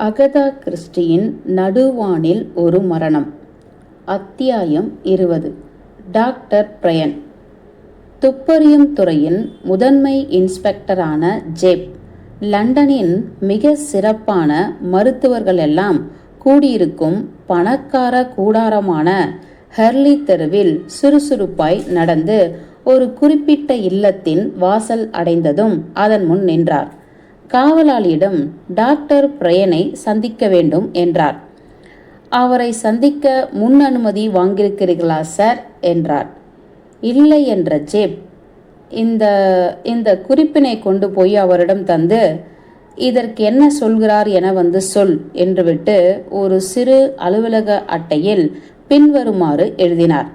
Agatha கிறிஸ்டியின் நடுவானில் ஒரு மரணம். அத்தியாயம் இருபது. Doctor Brian. துப்பறியும் துறையின் முதன்மை இன்ஸ்பெக்டரான ஜேப் லண்டனின் மிக சிறப்பான மருத்துவர்கள் எல்லாம் கூடியிருக்கும் பணக்கார கூடாரமான ஹெர்லி தெருவில் சுறுசுறுப்பாய் நடந்து ஒரு குறிப்பிட்ட இல்லத்தின் வாசல் அடைந்ததும் அதன் முன் நின்றார். காவலாளியிடம் டாக்டர் பிரயனை சந்திக்க வேண்டும் என்றார். அவரை சந்திக்க முன் அனுமதி வாங்கியிருக்கிறீர்களா சார்? என்றார். இல்லை என்ற ஜேப் இந்த இந்த குறிப்பினை கொண்டு போய் அவரிடம் தந்து இதற்கு என்ன சொல்கிறார் என வந்து சொல் என்று விட்டு ஒரு சிறு அலுவலக அட்டையில் பின்வருமாறு எழுதினார்.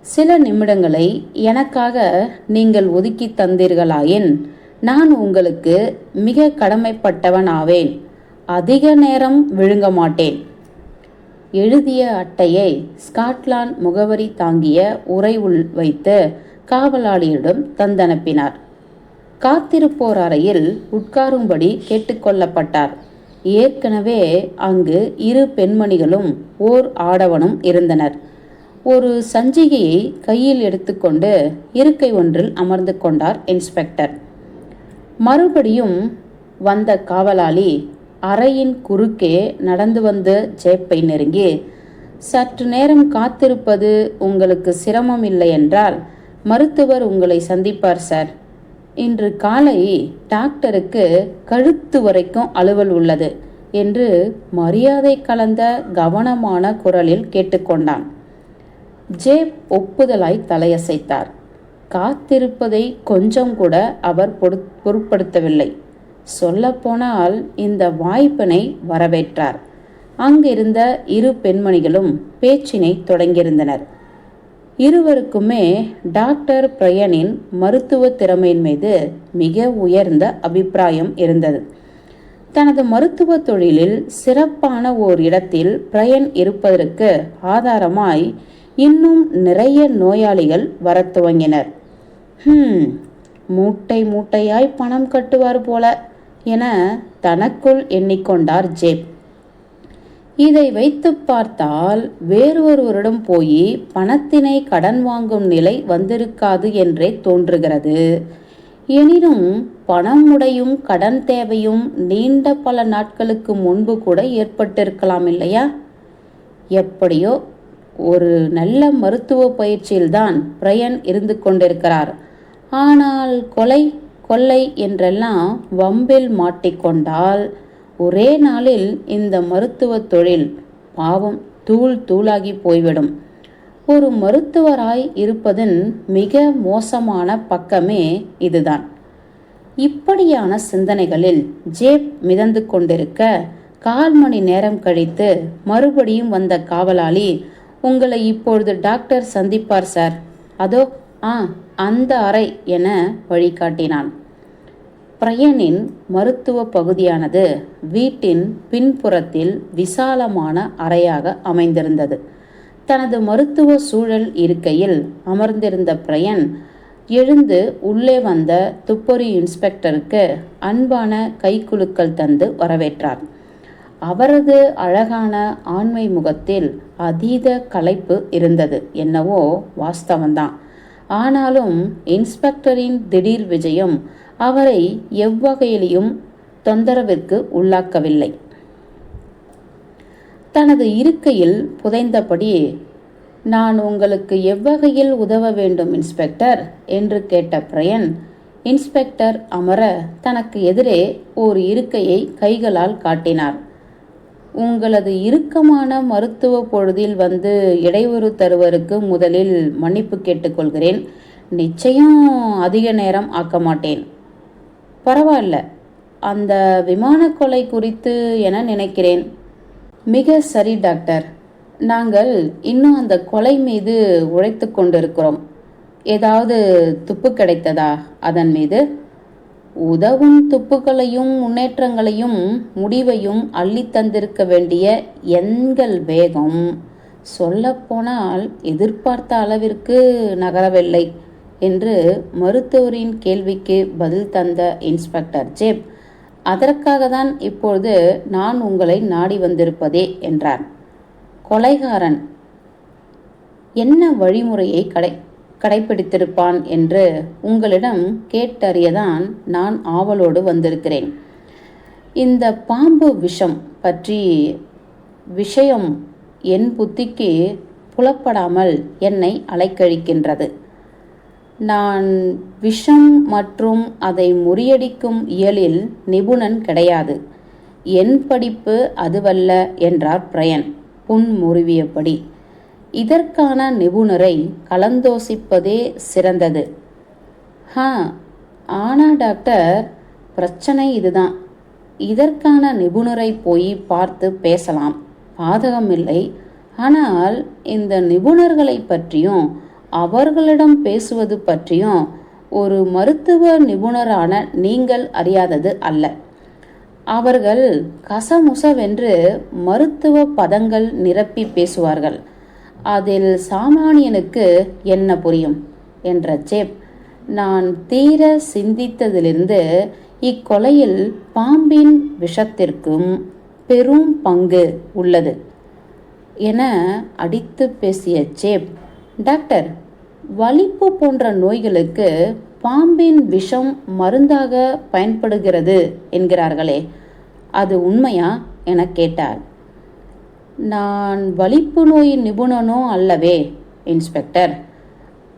சில நிமிடங்களை எனக்காக நீங்கள் ஒதுக்கி தந்தீர்களாயின் நான் உங்களுக்கு மிக கடமைப்பட்டவன் ஆவேன் அதிக நேரம் விழுங்க மாட்டேன். எழுதிய அட்டையை ஸ்காட்லாந்து முகவரி தாங்கிய உரை உள் வைத்து காவலாளியிடம் தந்தனுப்பினார். காத்திருப்போர் அறையில் உட்காரும்படி கேட்டுக்கொள்ளப்பட்டார் ஏற்கனவே அங்கு இரு பெண்மணிகளும் ஓர் ஆடவனும் இருந்தனர். ஒரு சஞ்சிகையை கையில் எடுத்துக்கொண்டு இருக்கை ஒன்றில் அமர்ந்து கொண்டார் இன்ஸ்பெக்டர். மறுபடியும் வந்த காவலாளி அறையின் குறுக்கே நடந்து வந்து ஜேப்பை நெருங்கி சற்று நேரம் காத்திருப்பது உங்களுக்கு சிரமம் இல்லை என்றால் மருத்துவர் உங்களை சந்திப்பார் சார் இன்று காலை டாக்டருக்கு கழுத்து வரைக்கும் அலுவல் உள்ளது என்று மரியாதை கலந்த கவனமான குரலில் கேட்டுக்கொண்டான். ஜேப் ஒப்புதலாய் தலையசைத்தார். காத்திருப்பதை கொஞ்சம் கூட அவர் பொருட்படுத்தவில்லை. சொல்லப்போனால் இந்த வாய்ப்பினை வரவேற்றார். அங்கிருந்த இரு பெண்மணிகளும் பேச்சினை தொடங்கியிருந்தனர். இருவருக்குமே டாக்டர் பிரயனின் மருத்துவ திறமையின் மீது மிக உயர்ந்த அபிப்பிராயம் இருந்தது. தனது மருத்துவ தொழிலில் சிறப்பான ஓர் இடத்தில் பிரயன் இருப்பதற்கு ஆதாரமாய் இன்னும் நிறைய நோயாளிகள் வரத் துவங்கினர். ஹம் மூட்டை மூட்டையாய் பணம் கட்டுவார் போல என தனக்குள் எண்ணிக்கொண்டார் ஜேப். இதை வைத்து பார்த்தால் வேறு ஒருவரிடம் போய் பணத்தினை கடன் வாங்கும் நிலை வந்திருக்காது என்றே தோன்றுகிறது. எனினும் பணம் உடையும் கடன் தேவையும் நீண்ட பல நாட்களுக்கு முன்பு கூட ஏற்பட்டிருக்கலாம் இல்லையா? எப்படியோ ஒரு நல்ல மருத்துவ பயிற்சியில்தான் பிரயன் இருந்து கொண்டிருக்கிறார். ஆனால் கொலை கொள்ளை என்றெல்லாம் வம்பில் மாட்டிக்கொண்டால் ஒரே நாளில் இந்த மருத்துவ தொழில் பாவம் தூள் தூளாகி போய்விடும். ஒரு மருத்துவராய் இருப்பதன் மிக மோசமான பக்கமே இதுதான். இப்படியான சிந்தனைகளில் ஜேப் மிதந்து கொண்டிருக்க கால் மணி நேரம் கழித்து மறுபடியும் வந்த காவலாளி உங்களை இப்பொழுது டாக்டர் சந்திப்பார் சார். அதோ ஆ அந்த அறை என வழிகாட்டினான். பிரயனின் மருத்துவ பகுதியானது வீட்டின் பின்புறத்தில் விசாலமான அறையாக அமைந்திருந்தது. தனது மருத்துவ சூழல் இருக்கையில் அமர்ந்திருந்த பிரயன் எழுந்து உள்ளே வந்த துப்பறி இன்ஸ்பெக்டருக்கு அன்பான கைக்குலுக்கள் தந்து வரவேற்றார். அவரது அழகான ஆண்மை முகத்தில் அதீத களைப்பு இருந்தது. என்னவோ வாஸ்தவந்தான் ஆனாலும் இன்ஸ்பெக்டரின் திடீர் விஜயம் அவரை எவ்வகையிலையும் தொந்தரவிற்கு உள்ளாக்கவில்லை. தனது இருக்கையில் புதைந்தபடி நான் உங்களுக்கு எவ்வகையில் உதவ வேண்டும் இன்ஸ்பெக்டர் என்று கேட்ட பிரயன் இன்ஸ்பெக்டர் அமர தனக்கு எதிரே ஓர் இருக்கையை கைகளால் காட்டினார். உங்களது இறுக்கமான மருத்துவ பொழுதில் வந்து இடையூறு தருவருக்கு முதலில் மன்னிப்பு கேட்டுக்கொள்கிறேன். நிச்சயம் அதிக நேரம் ஆக்க மாட்டேன். பரவாயில்ல. அந்த விமான கொலை குறித்து என நினைக்கிறேன். மிக சரி டாக்டர். நாங்கள் இன்னும் அந்த கொலை மீது உழைத்து கொண்டிருக்கிறோம். ஏதாவது துப்பு கிடைத்ததா அதன் மீது? உதவும் துப்புகளையும் முன்னேற்றங்களையும் முடிவையும் அள்ளித்தந்திருக்க வேண்டிய எண்கள் வேகம். சொல்லப்போனால் எதிர்பார்த்த அளவிற்கு நகரவில்லை என்று மருத்துவரின் கேள்விக்கு பதில் தந்த இன்ஸ்பெக்டர் ஜேப். அதற்காக தான் இப்பொழுது நான் உங்களை நாடி வந்திருப்பதே என்றார். கொலைகாரன். என்ன வழிமுறையை கடை கடைப்பிடித்திருப்பான் என்று உங்களிடம் கேட்டறியதான் நான் ஆவலோடு வந்திருக்கிறேன். இந்த பாம்பு விஷம் பற்றி விஷயம் என் புத்திக்கு புலப்படாமல் என்னை அலைக்கழிக்கின்றது. நான் விஷம் மற்றும் அதை முறியடிக்கும் இயலில் நிபுணன் கிடையாது. என் படிப்பு அதுவல்ல என்றார் பிரயன் புன்முறுவியபடி இதற்கான நிபுணரை கலந்தோசிப்பதே சிறந்தது. ஹா ஆனா டாக்டர் பிரச்சனை இதுதான். இதற்கான நிபுணரை போய் பார்த்து பேசலாம். பாதகமில்லை ஆனால் இந்த நிபுணர்களை பற்றியும் அவர்களிடம் பேசுவது பற்றியும் ஒரு மருத்துவ நிபுணரான நீங்கள் அறியாதது அல்ல. அவர்கள் கசமுசவென்று மருத்துவ பதங்கள் நிரப்பி பேசுவார்கள். அதில் சாமானியனுக்கு என்ன புரியும்? என்ற சேப். நான் தீர சிந்தித்ததிலிருந்து இக்கொலையில் பாம்பின் விஷத்திற்கும் பெரும் பங்கு உள்ளது என அடித்து பேசிய சேப். டாக்டர் வலிப்பு போன்ற நோய்களுக்கு பாம்பின் விஷம் மருந்தாக பயன்படுகிறது என்கிறார்களே அது உண்மையா? என கேட்டார். நான் வலிப்பு நோயின் நிபுணனோ அல்லவே இன்ஸ்பெக்டர்.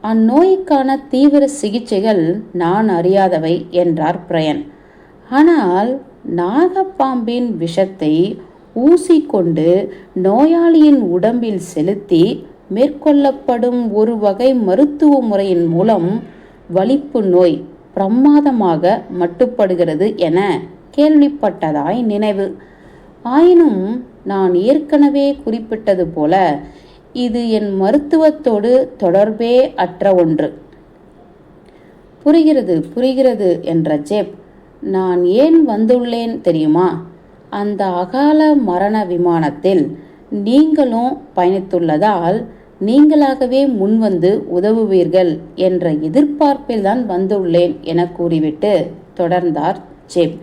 அந்நோய்க்கான தீவிர சிகிச்சைகள் நான் அறியாதவை என்றார் பிரயன். ஆனால் நாகப்பாம்பின் விஷத்தை ஊசி கொண்டு நோயாளியின் உடம்பில் செலுத்தி மேற்கொள்ளப்படும் ஒரு வகை மருத்துவ முறையின் மூலம் வலிப்பு நோய் பிரமாதமாக மட்டுப்படுகிறது என கேள்விப்பட்டதாய் நினைவு. ஆயினும் நான் ஏற்கனவே குறிப்பிட்டது போல இது என் மருத்துவத்தோடு தொடர்பே அற்ற ஒன்று. புரிகிறது புரிகிறது என்ற ஜேப் நான் ஏன் வந்துள்ளேன் தெரியுமா? அந்த அகால மரண விமானத்தில் நீங்களும் பயணித்துள்ளதால் நீங்களாகவே முன்வந்து உதவுவீர்கள் என்ற எதிர்பார்ப்பில் தான் வந்துள்ளேன் என கூறிவிட்டு தொடர்ந்தார் ஜேப்.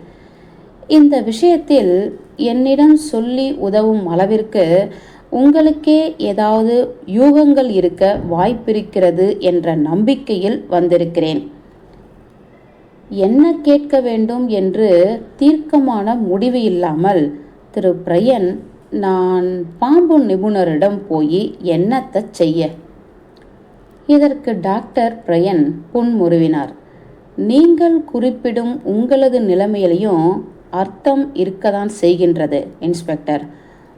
இந்த விஷயத்தில் என்னிடம் சொல்லி உதவும் அளவிற்கு உங்களுக்கே ஏதாவது யூகங்கள் இருக்க வாய்ப்பிருக்கிறது என்ற நம்பிக்கையில் வந்திருக்கிறேன். என்ன கேட்க வேண்டும் என்று தீர்க்கமான முடிவு இல்லாமல் திரு. பிரயன் நான் பாம்பு நிபுணரிடம் போய் என்னத்தை செய்ய? இதற்கு டாக்டர் பிரயன் புன்முறுவினார். நீங்கள் குறிப்பிடும் உங்களது நிலைமையிலையும் அர்த்தம் இருக்கதான் செய்கின்றது இன்ஸ்பெக்டர்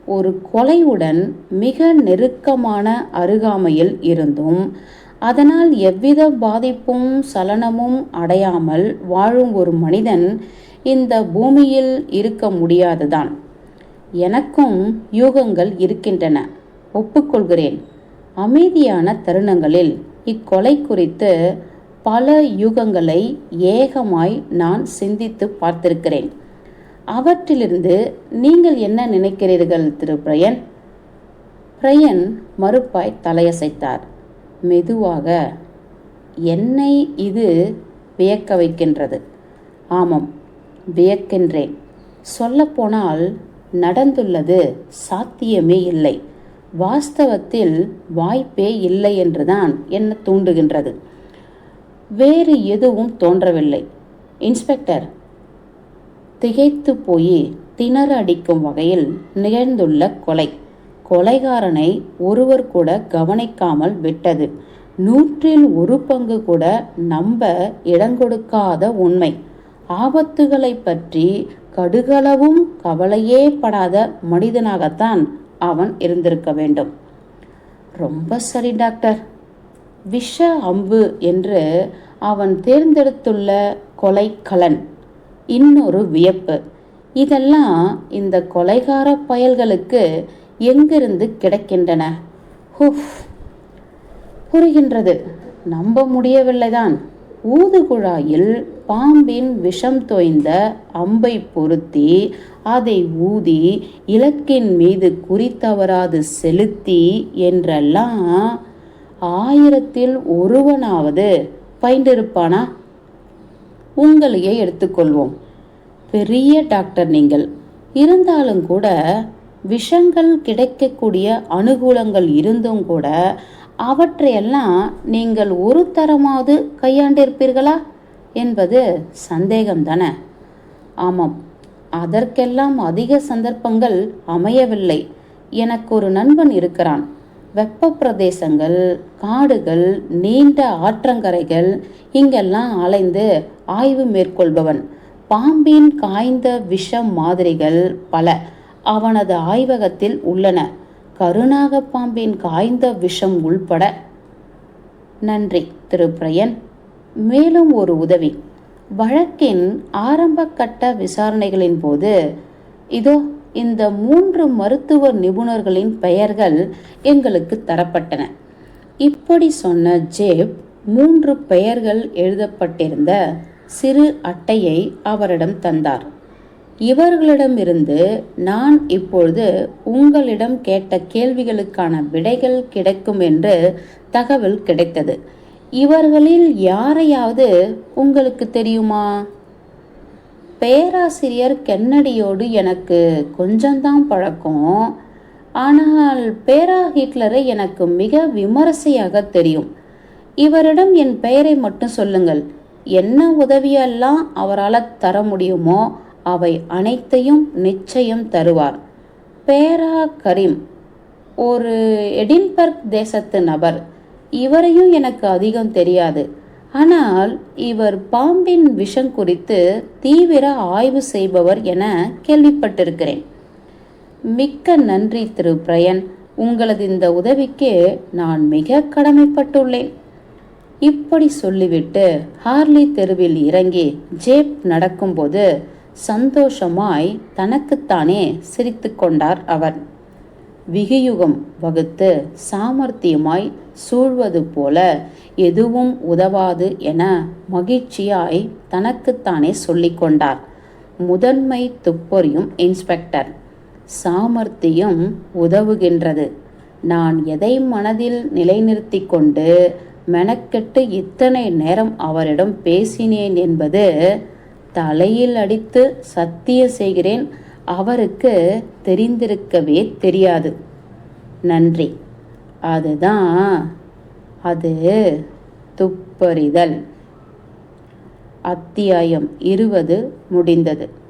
ஒரு கொலையுடன் மிக நெருக்கமான அருகாமையில் இருந்தும் அதனால் எவ்வித பாதிப்பும் சலனமும் அடையாமல் வாழும் ஒரு மனிதன் இந்த பூமியில் இருக்க முடியாதுதான். எனக்கும் யூகங்கள் இருக்கின்றன. ஒப்புக்கொள்கிறேன். அமைதியான தருணங்களில் இக்கொலை குறித்து பல யூகங்களை ஏகமாய் நான் சிந்தித்து பார்த்திருக்கிறேன். அவற்றிலிருந்து நீங்கள் என்ன நினைக்கிறீர்கள் திரு பிரயன்? பிரயன் மறுப்பாய் தலையசைத்தார். மெதுவாக என்னை இது வியக்க வைக்கின்றது. ஆமாம் வியக்கின்றேன். சொல்லப்போனால் நடந்துள்ளது சாத்தியமே இல்லை. வாஸ்தவத்தில் வாய்ப்பே இல்லை என்றுதான் என்ன தூண்டுகின்றது. வேறு எதுவும் தோன்றவில்லை. இன்ஸ்பெக்டர் திகைத்து போய் திணற அடிக்கும் வகையில் நிகழ்ந்துள்ள கொலை. கொலைகாரனை ஒருவர் கூட கவனிக்காமல் விட்டது. நூற்றில் ஒரு பங்கு கூட நம்ப இடங்கொடுக்காத உண்மை. ஆபத்துகளை பற்றி கடுகளவும் கவலையே படாத மனிதனாகத்தான் அவன் இருந்திருக்க வேண்டும். ரொம்ப சரி டாக்டர். விஷ அம்பு என்று அவன் தேர்ந்தெடுத்துள்ள கொலைக்கலன். இன்னொரு வியப்பு. இதெல்லாம் இந்த கொலைகார பயல்களுக்கு எங்கிருந்து கிடைக்கின்றன? ஹுஃப்! புரிகின்றது. நம்ப முடியவில்லைதான். ஊதுகுழாயில் பாம்பின் விஷம் தோய்ந்த அம்பை பொருத்தி அதை ஊதி இலக்கின் மீது குறித்தவராது செலுத்தி என்றெல்லாம் ஆயிரத்தில் ஒருவனாவது பயின்றிருப்பானா? உங்களையே எடுத்துக்கொள்வோம். பெரிய டாக்டர் நீங்கள். இருந்தாலும் கூட விஷங்கள் கிடைக்கக்கூடிய அனுகூலங்கள் இருந்தும் கூட அவற்றையெல்லாம் நீங்கள் ஒரு தரமாவது கையாண்டிருப்பீர்களா? என்பது சந்தேகம் தானே ஆமாம். அதற்கெல்லாம் அதிக சந்தர்ப்பங்கள் அமையவில்லை. எனக்கு ஒரு நண்பன் இருக்கிறான். வெப்ப பிரதேசங்கள் காடுகள் நீண்ட ஆற்றங்கரைகள் இங்கெல்லாம் அலைந்து ஆய்வு மேற்கொள்பவன். பாம்பின் காய்ந்த விஷம் மாதிரிகள் பல அவனது ஆய்வகத்தில் உள்ளன. கருணாக பாம்பின் காய்ந்த விஷம் உள்பட. நன்றி திரு பிரயன் மேலும் ஒரு உதவி. வழக்கின் ஆரம்ப கட்ட விசாரணைகளின் போது இதோ இந்த மூன்று மருத்துவ நிபுணர்களின் பெயர்கள் எங்களுக்கு தரப்பட்டன. இப்படி சொன்ன ஜேப் மூன்று பெயர்கள் எழுதப்பட்டிருந்த சிறு அட்டையை அவரிடம் தந்தார். இவர்களிடமிருந்து நான் இப்பொழுது உங்களிடம் கேட்ட கேள்விகளுக்கான விடைகள் கிடைக்கும் என்று தகவல் கிடைத்தது. இவர்களில் யாரையாவது உங்களுக்கு தெரியுமா? பேராசிரியர் கென்னடியோடு எனக்கு கொஞ்சம்தான் பழக்கம். ஆனால் பேரா ஹிட்லரை எனக்கு மிக விமரிசையாக தெரியும். இவரிடம் என் பெயரை மட்டும் சொல்லுங்கள். என்ன உதவியெல்லாம் அவரால் தர முடியுமோ அவை அனைத்தையும் நிச்சயம் தருவார். பேரா கரீம் ஒரு எடின்பர்க் தேசத்து நபர். இவரையும் எனக்கு அதிகம் தெரியாது. ஆனால் இவர் பாம்பின் விஷம் குறித்து தீவிர ஆய்வு செய்பவர் என கேள்விப்பட்டிருக்கிறேன். மிக்க நன்றி திரு. பிரயன். உங்களது இந்த உதவிக்கு நான் மிக கடமைப்பட்டுள்ளேன். இப்படி சொல்லிவிட்டு ஹார்லி தெருவில் இறங்கி ஜேப் நடக்கும்போது சந்தோஷமாய் தனக்குத்தானே சிரித்து கொண்டார் அவர். விகியுகம் வகுத்து சாமர்த்தியமாய் சூழ்வது போல எதுவும் உதவாது என மகிழ்ச்சியாய் தனக்குத்தானே சொல்லிக்கொண்டார் முதன்மை துப்பறியும் இன்ஸ்பெக்டர். சாமர்த்தியம் உதவுகின்றது. நான் எதை மனதில் நிலைநிறுத்தி கொண்டு மெனக்கெட்டு இத்தனை நேரம் அவரிடம் பேசினேன் என்பது தலையில் அடித்து சத்திய செய்கிறேன் அவருக்கு தெரிந்திருக்கவே தெரியாது. நன்றி. அதுதான் அது துப்பறிதல். அத்தியாயம் இருபது முடிந்தது.